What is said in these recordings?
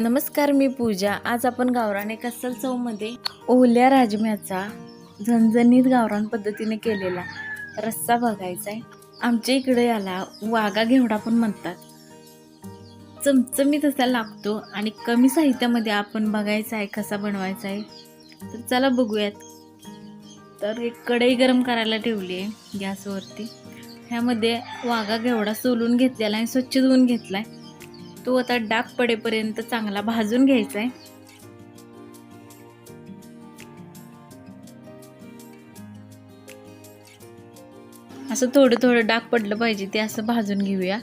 नमस्कार मी पूजा. आज आपण गावराने एका चौमध्ये चवमध्ये ओल्या राजम्याचा झणझणीत गावरान पद्धतीने केलेला रस्सा बघायचा आहे आमच्या इकडे याला वागा घेवडा पण म्हणतात. चमचमीत असा लागतो आणि कमी साहित्यामध्ये आपण बघायचा आहे कसा बनवायचा आहे तर चला बघूयात. तर एक कढई गरम करायला ठेवली आहे गॅसवरती. ह्यामध्ये वागा घेवडा सोलून घेतलेला आहे स्वच्छ धुवून घेतला आहे तो आता डाग पडेपर्यंत चांगला भाजून घ्यायचा आहे असं थोडं थोडं डाग पडलं पाहिजे ते असं भाजून घेऊया.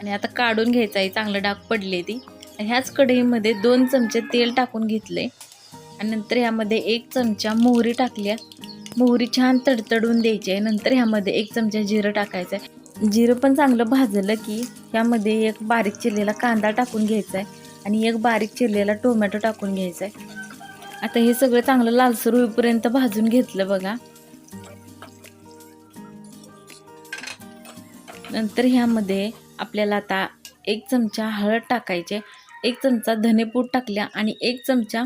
आणि आता काढून घ्यायचं आहे चांगलं डाग पडले ती. ह्याच कढईमध्ये दोन चमचे तेल टाकून घेतले आणि नंतर ह्यामध्ये एक चमचा मोहरी टाकल्या. मोहरी छान तडतडून द्यायची आहे. नंतर ह्यामध्ये एक चमचा जिरं टाकायचं आहे जिरं पण चांगलं भाजलं की ह्यामध्ये एक बारीक चिरलेला कांदा टाकून घ्यायचा आहे आणि एक बारीक चिरलेला टोमॅटो टाकून घ्यायचा आहे आता हे सगळं चांगलं लालसर होईपर्यंत भाजून घेतलं बघा. नंतर ह्यामध्ये आपल्याला आता एक चमचा हळद टाकायचे एक चमचा धनेपूड टाकल्या आणि एक चमचा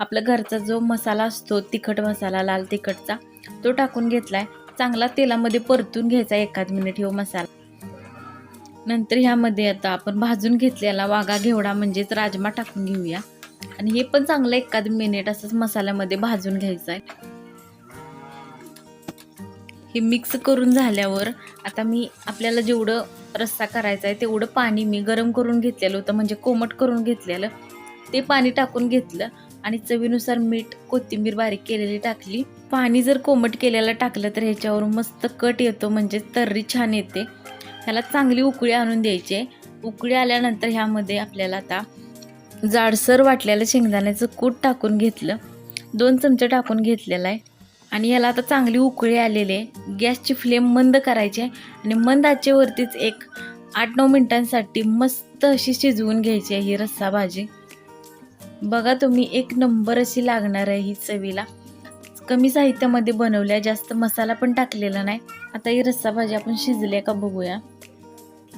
आपल्या घरचा जो मसाला असतो तिखट मसाला लाल तिखटचा तो टाकून घेतला आहे चांगला तेलामध्ये परतून घ्यायचा एखाद मिनिट हो मसाला. नंतर ह्यामध्ये आता आपण भाजून घेतलेला वागा घेवडा म्हणजेच राजमा टाकून घेऊया. आणि हे पण चांगलं एखाद मिनिट असंच मसाल्यामध्ये भाजून घ्यायचं आहे. हे मिक्स करून झाल्यावर आता मी आपल्याला जेवढं रस्सा करायचा आहे तेवढं पाणी मी गरम करून घेतलेलं होतं. म्हणजे कोमट करून घेतलेलं. ते पाणी टाकून घेतलं आणि चवीनुसार मीठ कोथिंबीर बारीक केलेली टाकली. पाणी जर कोमट केलेलं टाकलं तर ह्याच्यावर मस्त कट येतो म्हणजे तर्री छान येते. ह्याला चांगली उकळी आणून द्यायची उकळी आल्यानंतर ह्यामध्ये आपल्याला आता जाडसर वाटलेलं शेंगदाण्याचं कूट टाकून घेतलं. दोन चमचे टाकून घेतलेला आहे. आणि ह्याला आता चांगली उकळी आलेली आहे. गॅसची फ्लेम मंद करायची आहे. आणि मंद आचेवरतीच एक आठ नऊ मिनटांसाठी मस्त अशी शिजवून घ्यायची आहे ही रस्सा भाजी. बघा तुम्ही एक नंबर अशी लागणार आहे ही चवीला. कमी साहित्यामध्ये बनवल्या जास्त मसाला पण टाकलेला नाही. आता ही रस्सा भाजी आपण शिजल्या का बघूया.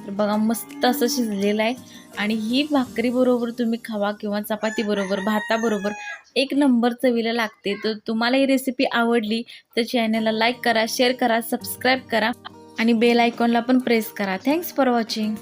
तर बघा मस्त असं शिजलेलं आहे. आणि ही भाकरीबरोबर तुम्ही खावा किंवा चपातीबरोबर भाताबरोबर एक नंबर चवीला लागते. तर तुम्हाला ही रेसिपी आवडली तर चॅनलला लाईक करा शेअर करा सबस्क्राईब करा आणि बेल आयकॉनला पण प्रेस करा. Thanks for watching